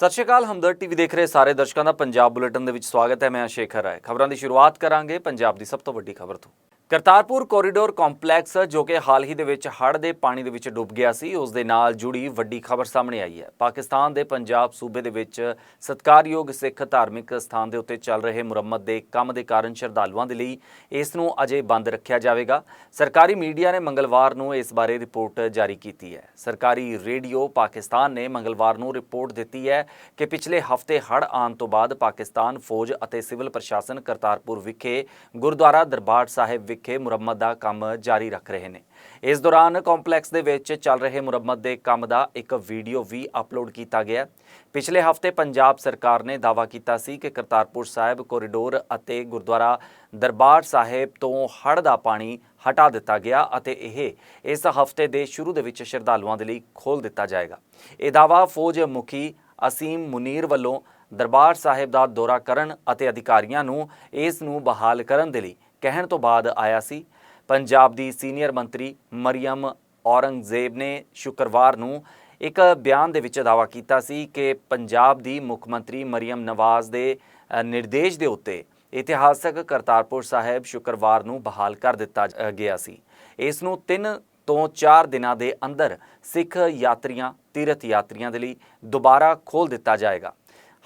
ਸਤਿ ਸ਼੍ਰੀ ਅਕਾਲ ਹਮਦਰ ਟੀਵੀ ਦੇਖ ਰਹੇ ਸਾਰੇ ਦਰਸ਼ਕਾਂ ਦਾ ਪੰਜਾਬ ਬੁਲੇਟਿਨ ਦੇ ਵਿੱਚ ਸਵਾਗਤ ਹੈ, ਮੈਂ ਸ਼ੇਖਰ ਰਾਏ। ਖਬਰਾਂ ਦੀ ਸ਼ੁਰੂਆਤ ਕਰਾਂਗੇ ਪੰਜਾਬ ਦੀ ਸਭ ਤੋਂ ਵੱਡੀ ਖਬਰ ਤੋਂ। ਕਰਤਾਰਪੁਰ ਕੋਰੀਡੋਰ ਕੰਪਲੈਕਸ, ਜੋ ਕਿ ਹਾਲ ਹੀ ਦੇ ਵਿੱਚ ਹੜ੍ਹ ਦੇ ਪਾਣੀ ਦੇ ਵਿੱਚ ਡੁੱਬ ਗਿਆ ਸੀ, ਉਸ ਦੇ ਨਾਲ ਜੁੜੀ ਵੱਡੀ ਖਬਰ ਸਾਹਮਣੇ ਆਈ ਹੈ। ਪਾਕਿਸਤਾਨ ਦੇ ਪੰਜਾਬ ਸੂਬੇ ਦੇ ਵਿੱਚ ਸਤਕਾਰਯੋਗ ਸਿੱਖ ਧਾਰਮਿਕ ਸਥਾਨ ਦੇ ਉੱਤੇ ਚੱਲ ਰਹੇ ਮੁਰੰਮਤ ਦੇ ਕੰਮ ਦੇ ਕਾਰਨ ਸ਼ਰਧਾਲੂਆਂ ਦੇ ਲਈ ਇਸ ਨੂੰ ਅਜੇ ਬੰਦ ਰੱਖਿਆ ਜਾਵੇਗਾ। ਸਰਕਾਰੀ ਮੀਡੀਆ ਨੇ ਮੰਗਲਵਾਰ ਨੂੰ ਇਸ ਬਾਰੇ ਰਿਪੋਰਟ ਜਾਰੀ ਕੀਤੀ ਹੈ। ਸਰਕਾਰੀ ਰੇਡੀਓ ਪਾਕਿਸਤਾਨ ਨੇ ਮੰਗਲਵਾਰ ਨੂੰ ਰਿਪੋਰਟ ਦਿੱਤੀ ਹੈ ਕਿ ਪਿਛਲੇ ਹਫ਼ਤੇ ਹੜ੍ਹ ਆਉਣ ਤੋਂ ਬਾਅਦ ਪਾਕਿਸਤਾਨ ਫੌਜ ਅਤੇ ਸਿਵਲ ਪ੍ਰਸ਼ਾਸਨ ਕਰਤਾਰਪੁਰ ਵਿਖੇ ਗੁਰਦੁਆਰਾ ਦਰਬਾਰ ਸਾਹਿਬ ਵਿਖੇ ਮੁਰੰਮਤ ਦਾ ਕੰਮ ਜਾਰੀ ਰੱਖ ਰਹੇ ਨੇ। ਇਸ ਦੌਰਾਨ ਕੰਪਲੈਕਸ ਦੇ ਵਿੱਚ ਚੱਲ ਰਹੇ ਮੁਰੰਮਤ ਦੇ ਕੰਮ ਦਾ ਇੱਕ ਵੀਡੀਓ ਵੀ ਅਪਲੋਡ ਕੀਤਾ ਗਿਆ। ਪਿਛਲੇ ਹਫ਼ਤੇ ਪੰਜਾਬ ਸਰਕਾਰ ਨੇ ਦਾਅਵਾ ਕੀਤਾ ਸੀ ਕਿ ਕਰਤਾਰਪੁਰ ਸਾਹਿਬ ਕੋਰੀਡੋਰ ਅਤੇ ਗੁਰਦੁਆਰਾ ਦਰਬਾਰ ਸਾਹਿਬ ਤੋਂ ਹੜ੍ਹ ਦਾ ਪਾਣੀ ਹਟਾ ਦਿੱਤਾ ਗਿਆ ਅਤੇ ਇਹ ਇਸ ਹਫ਼ਤੇ ਦੇ ਸ਼ੁਰੂ ਦੇ ਵਿੱਚ ਸ਼ਰਧਾਲੂਆਂ ਦੇ ਲਈ ਖੋਲ ਦਿੱਤਾ ਜਾਏਗਾ। ਇਹ ਦਾਅਵਾ ਫੌਜ ਮੁਖੀ ਅਸੀਮ ਮੁਨੀਰ ਵੱਲੋਂ ਦਰਬਾਰ ਸਾਹਿਬ ਦਾ ਦੌਰਾ ਕਰਨ ਅਤੇ ਅਧਿਕਾਰੀਆਂ ਨੂੰ ਇਸ ਨੂੰ ਬਹਾਲ ਕਰਨ ਦੇ ਲਈ ਕਹਿਣ ਤੋਂ ਬਾਅਦ ਆਇਆ ਸੀ। ਪੰਜਾਬ ਦੀ ਸੀਨੀਅਰ ਮੰਤਰੀ ਮਰੀਮ ਔਰੰਗਜ਼ੇਬ ਨੇ ਸ਼ੁੱਕਰਵਾਰ ਨੂੰ ਇੱਕ ਬਿਆਨ ਦੇ ਵਿੱਚ ਦਾਅਵਾ ਕੀਤਾ ਸੀ ਕਿ ਪੰਜਾਬ ਦੀ ਮੁੱਖ ਮੰਤਰੀ ਮਰੀਮ ਨਵਾਜ਼ ਦੇ ਨਿਰਦੇਸ਼ ਦੇ ਉੱਤੇ ਇਤਿਹਾਸਕ ਕਰਤਾਰਪੁਰ ਸਾਹਿਬ ਸ਼ੁੱਕਰਵਾਰ ਨੂੰ ਬਹਾਲ ਕਰ ਦਿੱਤਾ ਜ- ਗਿਆ ਸੀ। ਇਸ ਨੂੰ 3 ਤੋਂ 4 ਦਿਨਾਂ ਦੇ ਅੰਦਰ ਸਿੱਖ ਯਾਤਰੀਆਂ, ਤੀਰਥ ਯਾਤਰੀਆਂ ਦੇ ਲਈ ਦੁਬਾਰਾ ਖੋਲ ਦਿੱਤਾ ਜਾਏਗਾ।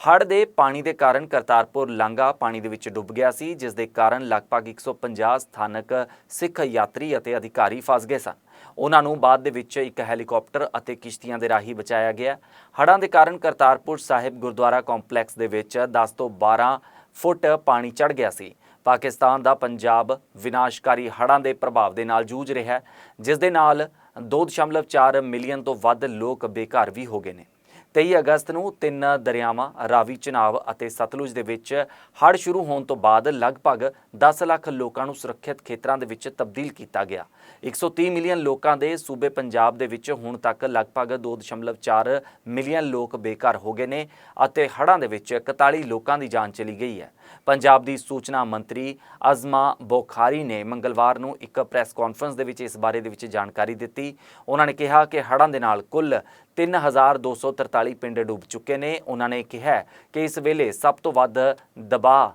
ਹੜ੍ਹ ਦੇ ਪਾਣੀ ਦੇ ਕਾਰਨ ਕਰਤਾਰਪੁਰ ਲਾਂਘਾ ਪਾਣੀ ਦੇ ਵਿੱਚ ਡੁੱਬ ਗਿਆ ਸੀ, ਜਿਸ ਦੇ ਕਾਰਨ ਲਗਭਗ 150 ਸਥਾਨਕ ਸਿੱਖ ਯਾਤਰੀ ਅਤੇ ਅਧਿਕਾਰੀ ਫਸ ਗਏ ਸਨ। ਉਹਨਾਂ ਨੂੰ ਬਾਅਦ ਦੇ ਵਿੱਚ ਇੱਕ ਹੈਲੀਕਾਪਟਰ ਅਤੇ ਕਿਸ਼ਤੀਆਂ ਦੇ ਰਾਹੀਂ ਬਚਾਇਆ ਗਿਆ। ਹੜ੍ਹਾਂ ਦੇ ਕਾਰਨ ਕਰਤਾਰਪੁਰ ਸਾਹਿਬ ਗੁਰਦੁਆਰਾ ਕੰਪਲੈਕਸ ਦੇ ਵਿੱਚ 10 ਤੋਂ 12 ਫੁੱਟ ਪਾਣੀ ਚੜ ਗਿਆ ਸੀ। ਪਾਕਿਸਤਾਨ ਦਾ ਪੰਜਾਬ ਵਿਨਾਸ਼ਕਾਰੀ ਹੜ੍ਹਾਂ ਦੇ ਪ੍ਰਭਾਵ ਦੇ ਨਾਲ ਜੂਝ ਰਿਹਾ ਹੈ, ਜਿਸ ਦੇ ਨਾਲ 2.4 ਮਿਲੀਅਨ ਤੋਂ ਵੱਧ ਲੋਕ ਬੇਘਰ ਵੀ ਹੋ ਗਏ ਨੇ। 23 ਅਗਸਤ ਨੂੰ ਤਿੰਨ ਦਰਿਆਵਾਂ, ਰਾਵੀ ਚਨਾਬ ਅਤੇ ਸਤਲੁਜ ਦੇ ਵਿੱਚ ਹੜ੍ਹ ਸ਼ੁਰੂ ਹੋਣ ਤੋਂ ਬਾਅਦ ਲਗਭਗ 10 ਲੱਖ ਲੋਕਾਂ ਨੂੰ ਸੁਰੱਖਿਅਤ ਖੇਤਰਾਂ ਦੇ ਵਿੱਚ ਤਬਦੀਲ ਕੀਤਾ ਗਿਆ। 130 ਮਿਲੀਅਨ ਲੋਕਾਂ ਦੇ ਸੂਬੇ ਪੰਜਾਬ ਦੇ ਵਿੱਚ ਹੁਣ ਤੱਕ ਲਗਭਗ 2.4 ਮਿਲੀਅਨ ਲੋਕ ਬੇਘਰ ਹੋ ਗਏ ਨੇ ਅਤੇ ਹੜ੍ਹਾਂ ਦੇ ਵਿੱਚ 41 ਲੋਕਾਂ ਦੀ ਜਾਨ ਚਲੀ ਗਈ ਹੈ। ਪੰਜਾਬ ਦੀ ਸੂਚਨਾ ਮੰਤਰੀ ਅਜ਼ਮਾ ਬੋਖਾਰੀ ਨੇ ਮੰਗਲਵਾਰ ਨੂੰ ਇੱਕ ਪ੍ਰੈਸ ਕਾਨਫਰੰਸ ਦੇ ਵਿੱਚ ਇਸ ਬਾਰੇ ਦੇ ਵਿੱਚ ਜਾਣਕਾਰੀ ਦਿੱਤੀ। ਉਹਨਾਂ ਨੇ ਕਿਹਾ ਕਿ ਹੜ੍ਹਾਂ ਦੇ ਨਾਲ ਕੁੱਲ 3243 ਪਿੰਡ ਡੁੱਬ ਚੁੱਕੇ ਨੇ। ਉਹਨਾਂ ਨੇ ਕਿਹਾ ਕਿ ਇਸ ਵੇਲੇ ਸਭ ਤੋਂ ਵੱਧ ਦਬਾਅ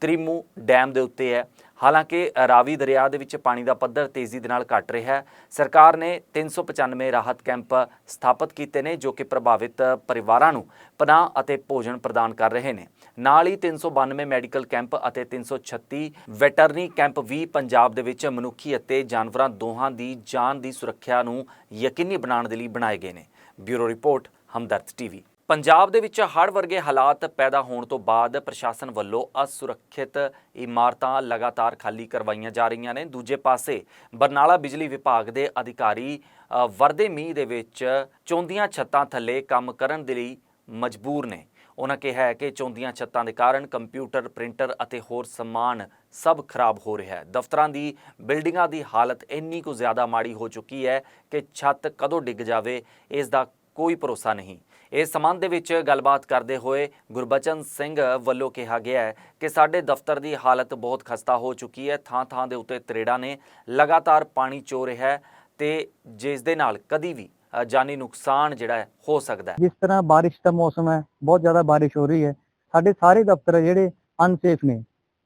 ਤ੍ਰਿਮੂ ਡੈਮ ਦੇ ਉੱਤੇ ਹੈ। ਹਾਲਾਂਕਿ ਰਾਵੀ ਦਰਿਆ ਦੇ ਵਿੱਚ ਪਾਣੀ ਦਾ ਪੱਧਰ ਤੇਜ਼ੀ ਦੇ ਨਾਲ ਘਟ ਰਿਹਾ ਹੈ। ਸਰਕਾਰ ਨੇ 395 ਰਾਹਤ ਕੈਂਪ ਸਥਾਪਿਤ ਕੀਤੇ ਨੇ, ਜੋ ਕਿ ਪ੍ਰਭਾਵਿਤ ਪਰਿਵਾਰਾਂ ਨੂੰ ਪਨਾਹ ਅਤੇ ਭੋਜਨ ਪ੍ਰਦਾਨ ਕਰ ਰਹੇ ਨੇ। ਨਾਲ ਹੀ 392 ਮੈਡੀਕਲ ਕੈਂਪ ਅਤੇ 336 ਵੈਟਰਨੀ ਕੈਂਪ ਵੀ ਪੰਜਾਬ ਦੇ ਵਿੱਚ ਮਨੁੱਖੀ ਅਤੇ ਜਾਨਵਰਾਂ ਦੋਹਾਂ ਦੀ ਜਾਨ ਦੀ ਸੁਰੱਖਿਆ ਨੂੰ ਯਕੀਨੀ ਬਣਾਉਣ ਦੇ ਲਈ ਬਣਾਏ ਗਏ ਨੇ। Bureau report, Hamdard TV. Punjab ਦੇ ਵਿੱਚ ਹੜ੍ਹ ਵਰਗੇ ਹਾਲਾਤ ਪੈਦਾ ਹੋਣ ਤੋਂ ਬਾਅਦ ਪ੍ਰਸ਼ਾਸਨ ਵੱਲੋਂ ਅਸੁਰੱਖਿਅਤ ਇਮਾਰਤਾਂ ਲਗਾਤਾਰ ਖਾਲੀ ਕਰਵਾਈਆਂ ਜਾ ਰਹੀਆਂ ਨੇ। ਦੂਜੇ ਪਾਸੇ, ਬਰਨਾਲਾ ਬਿਜਲੀ ਵਿਭਾਗ ਦੇ ਅਧਿਕਾਰੀ ਵਰਦੇ ਮੀਂਹ ਦੇ ਵਿੱਚ ਚੌਂਦੀਆਂ ਛੱਤਾਂ ਥੱਲੇ ਕੰਮ ਕਰਨ ਦੇ ਲਈ ਮਜਬੂਰ ਨੇ। ਉਹਨਾਂ ਕਿਹਾ ਹੈ ਕਿ ਚੌਂਦੀਆਂ ਛੱਤਾਂ ਦੇ ਕਾਰਨ ਕੰਪਿਊਟਰ, ਪ੍ਰਿੰਟਰ ਅਤੇ ਹੋਰ ਸਮਾਨ ਸਭ ਖਰਾਬ ਹੋ ਰਿਹਾ ਹੈ। ਦਫ਼ਤਰਾਂ ਦੀ, ਬਿਲਡਿੰਗਾਂ ਦੀ ਹਾਲਤ ਇੰਨੀ ਕੁ ਜ਼ਿਆਦਾ ਮਾੜੀ ਹੋ ਚੁੱਕੀ ਹੈ ਕਿ ਛੱਤ ਕਦੋਂ ਡਿੱਗ ਜਾਵੇ, ਇਸ ਦਾ ਕੋਈ ਭਰੋਸਾ ਨਹੀਂ। ਇਸ ਸੰਬੰਧ ਦੇ ਵਿੱਚ ਗੱਲਬਾਤ ਕਰਦੇ ਹੋਏ ਗੁਰਬਚਨ ਸਿੰਘ ਵੱਲੋਂ ਕਿਹਾ ਗਿਆ ਹੈ ਕਿ ਸਾਡੇ ਦਫ਼ਤਰ ਦੀ ਹਾਲਤ ਬਹੁਤ ਖਸਤਾ ਹੋ ਚੁੱਕੀ ਹੈ। ਥਾਂ-ਥਾਂ ਦੇ ਉੱਤੇ ਤਰੇੜਾਂ ਨੇ ਲਗਾਤਾਰ ਪਾਣੀ ਚੋ ਰਿਹਾ ਹੈ ਤੇ ਜਿਸ ਦੇ ਨਾਲ ਕਦੀ ਵੀ ਜਾਨੀ ਨੁਕਸਾਨ ਜਿਹੜਾ ਹੈ, ਹੋ ਸਕਦਾ ਹੈ। ਜਿਸ ਤਰ੍ਹਾਂ ਬਾਰਿਸ਼ ਦਾ ਮੌਸਮ ਹੈ, ਬਹੁਤ ਜ਼ਿਆਦਾ ਬਾਰਿਸ਼ ਹੋ ਰਹੀ ਹੈ, ਸਾਡੇ ਸਾਰੇ ਦਫ਼ਤਰ ਜਿਹੜੇ ਅਨਸੇਫ ਨੇ।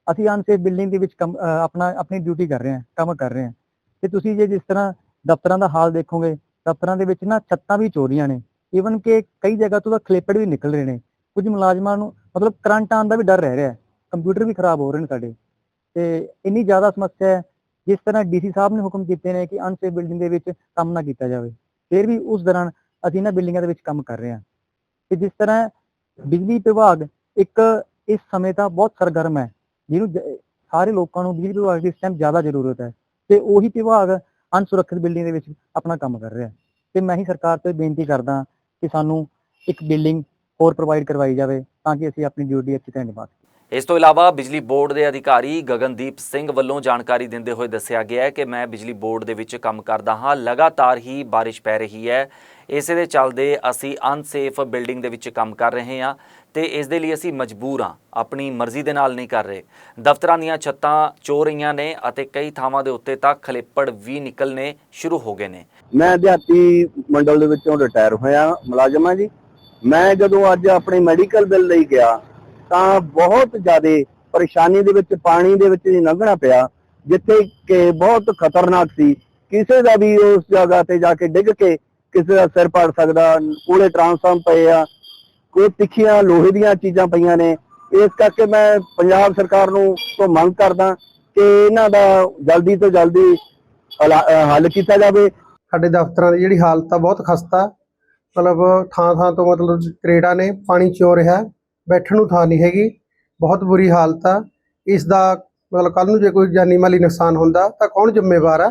ਅਸੀਂ ਅਨਸੇਫ ਬਿਲਡਿੰਗ ਦੇ ਵਿੱਚ ਆਪਣਾ, ਆਪਣੀ ਡਿਊਟੀ ਕਰ ਰਹੇ ਹਾਂ, ਕੰਮ ਕਰ ਰਹੇ ਹਾਂ। ਤੇ ਤੁਸੀਂ ਜੇ ਜਿਸ ਤਰ੍ਹਾਂ ਦਫ਼ਤਰਾਂ ਦਾ ਹਾਲ ਦੇਖੋਗੇ, ਦਫ਼ਤਰਾਂ ਦੇ ਵਿੱਚ ਨਾ ਛੱਤਾਂ ਵੀ ਚੋਰੀਆਂ ਨੇ। ਈਵਨ ਕਿ ਕਈ ਜਗ੍ਹਾ ਤੋਂ ਤਾਂ ਖਲੇਪੜ ਵੀ ਨਿਕਲ ਰਹੇ ਨੇ। ਕੁਝ ਮੁਲਾਜ਼ਮਾਂ ਨੂੰ ਮਤਲਬ ਕਰੰਟ ਆਉਣ ਦਾ ਵੀ ਡਰ ਰਹਿ ਰਿਹਾ ਹੈ। ਕੰਪਿਊਟਰ ਵੀ ਖਰਾਬ ਹੋ ਰਹੇ ਨੇ ਸਾਡੇ। ਤੇ ਇੰਨੀ ਜ਼ਿਆਦਾ ਸਮੱਸਿਆ ਹੈ, ਜਿਸ ਤਰ੍ਹਾਂ ਡੀਸੀ ਸਾਹਿਬ ਨੇ ਹੁਕਮ ਕੀਤੇ ਨੇ ਕਿ ਅਨਸੇਫ ਬਿਲਡਿੰਗ ਦੇ ਵਿੱਚ ਕੰਮ ਨਾ ਕੀਤਾ ਜਾਵੇ। ਫਿਰ ਵੀ ਉਸ ਦੌਰਾਨ ਅਸੀਂ ਇਹਨਾਂ ਬਿਲਡਿੰਗਾਂ ਦੇ ਵਿੱਚ ਕੰਮ ਕਰ ਰਹੇ ਹਾਂ। ਤੇ ਜਿਸ ਤਰ੍ਹਾਂ ਬਿਜਲੀ ਵਿਭਾਗ ਇੱਕ ਇਸ ਸਮੇਂ ਤਾਂ ਬਹੁਤ ਸਰਗਰਮ ਹੈ, ਜਿਹਨੂੰ ਸਾਰੇ ਲੋਕਾਂ ਨੂੰ ਬਿਜਲੀ ਵਿਭਾਗ ਦੀ ਇਸ ਟਾਈਮ ਜ਼ਿਆਦਾ ਜ਼ਰੂਰਤ ਹੈ ਤੇ ਉਹੀ ਵਿਭਾਗ ਅਨਸੁਰੱਖਿਅਤ ਬਿਲਡਿੰਗ ਦੇ ਵਿੱਚ ਆਪਣਾ ਕੰਮ ਕਰ ਰਿਹਾ। ਹੈ ਤੇ ਮੈਂ ਹੀ ਸਰਕਾਰ ਤੋਂ ਬੇਨਤੀ ਕਰਦਾ ਕਿ ਸਾਨੂੰ ਇੱਕ ਬਿਲਡਿੰਗ ਹੋਰ ਪ੍ਰੋਵਾਈਡ ਕਰਵਾਈ ਜਾਵੇ ਤਾਂ ਕਿ ਅਸੀਂ ਆਪਣੀ ਡਿਊਟੀ ਅੱਛੀ ਤਰ੍ਹਾਂ ਨਿਭਾ ਸਕੀਏ। ਇਸ ਤੋਂ ਇਲਾਵਾ ਬਿਜਲੀ ਬੋਰਡ ਦੇ ਅਧਿਕਾਰੀ ਗਗਨਦੀਪ ਸਿੰਘ ਵੱਲੋਂ ਜਾਣਕਾਰੀ ਦਿੰਦੇ ਹੋਏ ਦੱਸਿਆ ਗਿਆ ਹੈ ਕਿ ਮੈਂ ਬਿਜਲੀ ਬੋਰਡ ਦੇ ਵਿੱਚ ਕੰਮ ਕਰਦਾ ਹਾਂ, ਲਗਾਤਾਰ ਹੀ ਬਾਰਿਸ਼ ਪੈ ਰਹੀ ਹੈ। ਇਸੇ ਦੇ ਚੱਲਦੇ ਅਸੀਂ ਅਨਸੇਫ ਬਿਲਡਿੰਗ ਦੇ ਵਿੱਚ ਕੰਮ ਕਰ ਰਹੇ ਹਾਂ ਤੇ ਇਸ ਦੇ ਲਈ ਅਸੀਂ ਮਜਬੂਰ ਹਾਂ, ਆਪਣੀ ਮਰਜ਼ੀ ਦੇ ਨਾਲ ਨਹੀਂ ਕਰ ਰਹੇ। ਦਫ਼ਤਰਾਂ ਦੀਆਂ ਛੱਤਾਂ ਚੋ ਰਹੀਆਂ ਨੇ ਅਤੇ ਕਈ ਥਾਵਾਂ ਦੇ ਉੱਤੇ ਤਾਂ ਖਲੇਪੜ ਵੀ ਨਿਕਲਨੇ ਸ਼ੁਰੂ ਹੋ ਗਏ ਨੇ। ਮੈਂ ਅਧਿਆਤੀ ਮੰਡਲ ਦੇ ਵਿੱਚੋਂ ਰਿਟਾਇਰ ਹੋਇਆ, ਮੁਲਾਜ਼ਮ ਹਾਂ ਜੀ। ਮੈਂ ਜਦੋਂ ਅੱਜ ਆਪਣੇ ਮੈਡੀਕਲ ਬਿੱਲ ਲਈ ਗਿਆ ਤਾਂ ਬਹੁਤ ਜ਼ਿਆਦਾ ਪਰੇਸ਼ਾਨੀ ਦੇ ਵਿੱਚ, ਪਾਣੀ ਦੇ ਵਿੱਚ ਲੰਘਣਾ ਪਿਆ, ਜਿੱਥੇ ਕਿ ਬਹੁਤ ਖਤਰਨਾਕ ਸੀ। ਕਿਸੇ ਦਾ ਵੀ ਉਸ ਜਗ੍ਹਾ ਤੇ ਜਾ ਕੇ ਡਿੱਗ ਕੇ ਕਿਸੇ ਦਾ ਸਿਰ ਪਾੜ ਸਕਦਾ ਕੋਲੇ ਟਰਾਂਸਫਾਰਮ ਪਏ ਆ, ਕੋਈ ਤਿੱਖੀਆਂ ਲੋਹੇ ਦੀਆਂ ਚੀਜ਼ਾਂ ਪਈਆਂ ਨੇ। ਇਸ ਕਰਕੇ ਮੈਂ ਪੰਜਾਬ ਸਰਕਾਰ ਨੂੰ ਤੋਂ ਮੰਗ ਕਰਦਾ ਕਿ ਇਹਨਾਂ ਦਾ ਜਲਦੀ ਤੋਂ ਜਲਦੀ ਹੱਲ ਕੀਤਾ ਜਾਵੇ। ਸਾਡੇ ਦਫ਼ਤਰਾਂ ਦੀ ਜਿਹੜੀ ਹਾਲਤ ਆ ਬਹੁਤ ਖਸਤਾ। ਮਤਲਬ ਥਾਂ ਥਾਂ ਤੋਂ ਮਤਲਬ ਤਰੇੜਾ ਨੇ, ਪਾਣੀ ਚੋ ਰਿਹਾ। ਬੈਠਣ ਨੂੰ ਥਾਂ ਨਹੀਂ ਹੈਗੀ। ਬਹੁਤ ਬੁਰੀ ਹਾਲਤ ਆ। ਇਸ ਦਾ ਮਤਲਬ ਕੱਲ ਨੂੰ ਜੇ ਕੋਈ ਜਾਨੀ ਮਾਲੀ ਨੁਕਸਾਨ ਹੁੰਦਾ ਤਾਂ ਕੌਣ ਜ਼ਿੰਮੇਵਾਰ ਆ?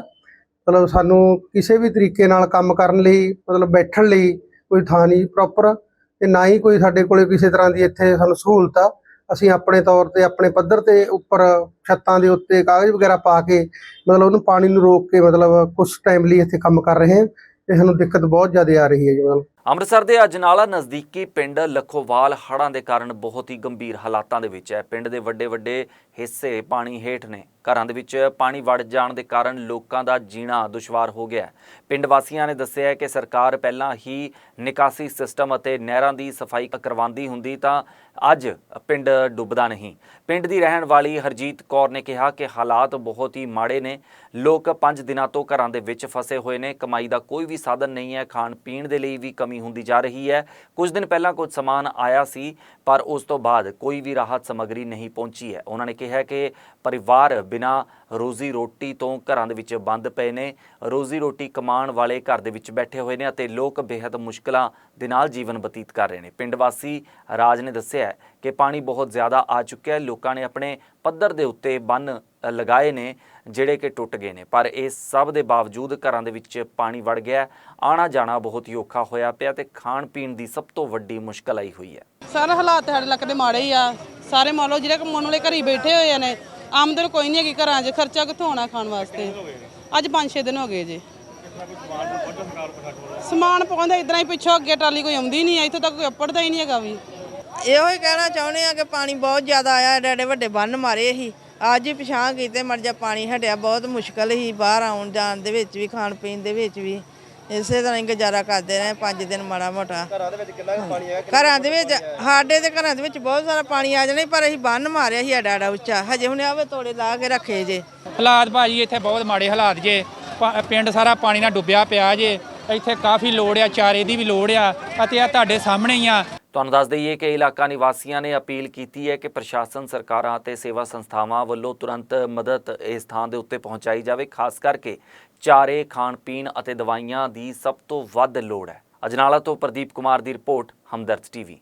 ਮਤਲਬ ਸਾਨੂੰ ਕਿਸੇ ਵੀ ਤਰੀਕੇ ਨਾਲ ਕੰਮ ਕਰਨ ਲਈ, ਮਤਲਬ ਬੈਠਣ ਲਈ ਕੋਈ ਥਾਂ ਨਹੀਂ ਪ੍ਰੋਪਰ ਤੇ ਨਾ ਹੀ ਕੋਈ ਸਾਡੇ ਕੋਲੇ ਕਿਸੇ ਤਰ੍ਹਾਂ ਦੀ ਇੱਥੇ ਸਾਨੂੰ ਸਹੂਲਤ ਆ। ਅਸੀਂ ਆਪਣੇ ਤੌਰ ਤੇ, ਆਪਣੇ ਪੱਧਰ ਤੇ ਉੱਪਰ ਛੱਤਾਂ ਦੇ ਉੱਤੇ ਕਾਗਜ਼ ਵਗੈਰਾ ਪਾ ਕੇ, ਮਤਲਬ ਉਹਨੂੰ ਪਾਣੀ ਨੂੰ ਰੋਕ ਕੇ, ਮਤਲਬ ਕੁਝ ਟਾਈਮ ਲਈ ਇੱਥੇ ਕੰਮ ਕਰ ਰਹੇ ਹਾਂ। ਤੇ ਸਾਨੂੰ ਦਿੱਕਤ ਬਹੁਤ ਜ਼ਿਆਦਾ ਆ ਰਹੀ ਹੈ ਜੀ, ਮਤਲਬ। ਅੰਮ੍ਰਿਤਸਰ ਦੇ ਅਜਨਾਲਾ ਨਜ਼ਦੀਕੀ ਪਿੰਡ ਲਖੋਵਾਲ ਹੜ੍ਹਾਂ ਦੇ ਕਾਰਨ ਬਹੁਤ ਹੀ ਗੰਭੀਰ ਹਾਲਾਤਾਂ ਦੇ ਵਿੱਚ ਹੈ। ਪਿੰਡ ਦੇ ਵੱਡੇ ਵੱਡੇ ਹਿੱਸੇ ਪਾਣੀ ਹੇਠ ਨੇ। ਘਰਾਂ ਦੇ ਵਿੱਚ ਪਾਣੀ ਵੜ ਜਾਣ ਦੇ ਕਾਰਨ ਲੋਕਾਂ ਦਾ ਜੀਣਾ ਦੁਸ਼ਵਾਰ ਹੋ ਗਿਆ ਪਿੰਡ ਵਾਸੀਆਂ ਨੇ ਦੱਸਿਆ ਹੈ ਕਿ ਸਰਕਾਰ ਪਹਿਲਾਂ ਹੀ ਨਿਕਾਸੀ ਸਿਸਟਮ ਅਤੇ ਨਹਿਰਾਂ ਦੀ ਸਫ਼ਾਈ ਕਰਵਾਉਂਦੀ ਹੁੰਦੀ ਤਾਂ ਅੱਜ ਪਿੰਡ ਡੁੱਬਦਾ ਨਹੀਂ। ਪਿੰਡ ਦੀ ਰਹਿਣ ਵਾਲੀ ਹਰਜੀਤ ਕੌਰ ਨੇ ਕਿਹਾ ਕਿ ਹਾਲਾਤ ਬਹੁਤ ਹੀ ਮਾੜੇ ਨੇ। ਲੋਕ 5 ਦਿਨਾਂ ਤੋਂ ਘਰਾਂ ਦੇ ਵਿੱਚ ਫਸੇ ਹੋਏ ਨੇ। ਕਮਾਈ ਦਾ ਕੋਈ ਵੀ ਸਾਧਨ ਨਹੀਂ ਹੈ। ਖਾਣ ਪੀਣ ਦੇ ਲਈ ਵੀ ਕਮੀ ਹੁੰਦੀ ਜਾ ਰਹੀ ਹੈ। ਕੁਝ ਦਿਨ ਪਹਿਲਾਂ ਕੁਝ ਸਮਾਨ ਆਇਆ ਸੀ, ਪਰ ਉਸ ਤੋਂ ਬਾਅਦ ਕੋਈ ਵੀ ਰਾਹਤ ਸਮੱਗਰੀ ਨਹੀਂ ਪਹੁੰਚੀ ਹੈ। ਉਹਨਾਂ ਨੇ ਕਿਹਾ ਕਿ ਪਰਿਵਾਰ ਬਿਨਾ ਰੋਜ਼ੀ ਰੋਟੀ ਤੋਂ ਘਰਾਂ ਦੇ ਵਿੱਚ ਬੰਦ ਪਏ ਨੇ। ਰੋਜ਼ੀ ਰੋਟੀ ਕਮਾਉਣ ਵਾਲੇ ਘਰ ਦੇ ਵਿੱਚ ਬੈਠੇ ਹੋਏ ਨੇ ਅਤੇ ਲੋਕ ਬੇहद ਮੁਸ਼ਕਲਾਂ ਦੇ ਨਾਲ ਜੀਵਨ ਬਤੀਤ ਕਰ ਰਹੇ ਨੇ। ਪਿੰਡ ਵਾਸੀ ਰਾਜ ਨੇ ਦੱਸਿਆ ਕਿ ਪਾਣੀ ਬਹੁਤ ਜ਼ਿਆਦਾ ਆ ਚੁੱਕਿਆ ਹੈ। ਲੋਕਾਂ ਨੇ ਆਪਣੇ ਪੱਧਰ ਦੇ ਉੱਤੇ ਬੰਨ ਲਗਾਏ ਨੇ, ਜਿਹੜੇ ਕਿ ਟੁੱਟ ਗਏ ਨੇ। ਪਰ ਇਹ ਸਭ ਦੇ ਬਾਵਜੂਦ ਘਰਾਂ ਦੇ ਵਿੱਚ ਪਾਣੀ ਵੜ ਗਿਆ ਹੈ। ਜਾਣਾ ਬਹੁਤ ਹੀ ਔਖਾ ਹੋਇਆ ਪਿਆ ਤੇ ਖਾਣ ਪੀਣ ਦੀ ਸਭ ਤੋਂ ਵੱਡੀ ਮੁਸ਼ਕਲ ਆਈ ਹੋਈ ਹੈ। ਸਾਰਾ ਹਾਲਾਤ ਸਾਡੇ ਇਲਾਕੇ ਦੇ ਮਾੜੇ ਹੀ ਆ। ਸਾਰੇ ਮੰਨ ਲਓ ਜਿਹੜੇ ਕਮਾਉਣ ਵਾਲੇ ਘਰੀ ਬੈਠੇ ਹੋਏ ਨੇ ਆਮਦਨ ਕੋਈ ਨਹੀਂ ਹੈਗੀ ਘਰਾਂ 'ਚ, ਖਰਚਾ ਕਿੱਥੋਂ ਆਉਣਾ ਖਾਣ ਵਾਸਤੇ? ਅੱਜ 5-6 ਦਿਨ ਹੋ ਗਏ ਜੀ। ਸਮਾਨ ਪਹੁੰਚਦਾ ਇਦਾਂ ਹੀ ਪਿੱਛੋਂ ਅੱਗੇ ਟਰਾਲੀ ਕੋਈ ਆਉਂਦੀ ਨਹੀਂ ਆ, ਇੱਥੋਂ ਤੱਕ ਕੋਈ ਅੱਪੜਦਾ ਹੀ ਨਹੀਂ ਹੈਗਾ ਵੀ। ਇਹੋ ਹੀ ਕਹਿਣਾ ਚਾਹੁੰਦੇ ਆ ਕਿ ਪਾਣੀ ਬਹੁਤ ਜ਼ਿਆਦਾ ਆਇਆ ਏਡੇ ਏਡੇ ਵੱਡੇ ਬੰਨ ਮਾਰੇ ਸੀ। ਅੱਜ ਹੀ ਪਛਾਣ ਕੀਤੇ ਮਰ ਜਾ ਪਾਣੀ ਹਟਿਆ ਬਹੁਤ ਮੁਸ਼ਕਲ ਸੀ ਬਾਹਰ ਆਉਣ ਜਾਣ ਦੇ ਵਿੱਚ ਵੀ ਖਾਣ ਪੀਣ ਦੇ ਵਿੱਚ ਵੀ। ਇਸੇ ਤਰ੍ਹਾਂ ਹੀ ਗੁਜ਼ਾਰਾ ਕਰਦੇ ਰਹੇ ਪੰਜ ਦਿਨ ਮਾੜਾ ਮੋਟਾ। ਘਰਾਂ ਦੇ ਵਿੱਚ ਕਿੰਨਾ ਪਾਣੀ ਆਇਆ ਘਰਾਂ ਦੇ ਵਿੱਚ ਸਾਡੇ ਦੇ ਘਰਾਂ ਦੇ ਵਿੱਚ ਬਹੁਤ ਸਾਰਾ ਪਾਣੀ ਆ ਜਾਣਾ ਪਰ ਅਸੀਂ ਬੰਨ ਮਾਰਿਆ ਸੀ ਏਡਾ ਏਡਾ ਉੱਚਾ। ਹਜੇ ਹੁਣ ਆਵੇ ਤੋੜੇ ਲਾ ਕੇ ਰੱਖੇ ਜੇ। ਹਾਲਾਤ ਭਾਜੀ ਇੱਥੇ ਬਹੁਤ ਮਾੜੇ ਹਾਲਾਤ ਜੇ। ਪਾ- ਪਿੰਡ ਸਾਰਾ ਪਾਣੀ ਨਾਲ ਡੁੱਬਿਆ ਪਿਆ ਜੇ। ਇੱਥੇ ਕਾਫੀ ਲੋੜ ਆ ਚਾਰੇ ਦੀ ਵੀ ਲੋੜ ਆ। ਅਤੇ ਆ ਤੁਹਾਡੇ ਸਾਹਮਣੇ ਹੀ ਆ। ਤੁਹਾਨੂੰ ਦੱਸ ਦਈਏ ਕਿ ਇਲਾਕਾ ਨਿਵਾਸੀਆਂ ਨੇ ਅਪੀਲ ਕੀਤੀ ਹੈ ਕਿ ਪ੍ਰਸ਼ਾਸਨ, ਸਰਕਾਰਾਂ ਅਤੇ ਸੇਵਾ ਸੰਸਥਾਵਾਂ ਵੱਲੋਂ ਤੁਰੰਤ ਮਦਦ ਇਸ ਥਾਂ ਦੇ ਉੱਤੇ ਪਹੁੰਚਾਈ ਜਾਵੇ, ਖਾਸ ਕਰਕੇ ਚਾਰੇ ਖਾਣ ਪੀਣ ਅਤੇ ਦਵਾਈਆਂ ਦੀ ਸਭ ਤੋਂ ਵੱਧ ਲੋੜ ਹੈ। ਅਜਨਾਲਾ ਤੋਂ ਪ੍ਰਦੀਪ ਕੁਮਾਰ ਦੀ ਰਿਪੋਰਟ, ਹਮਦਰਦ ਟੀਵੀ।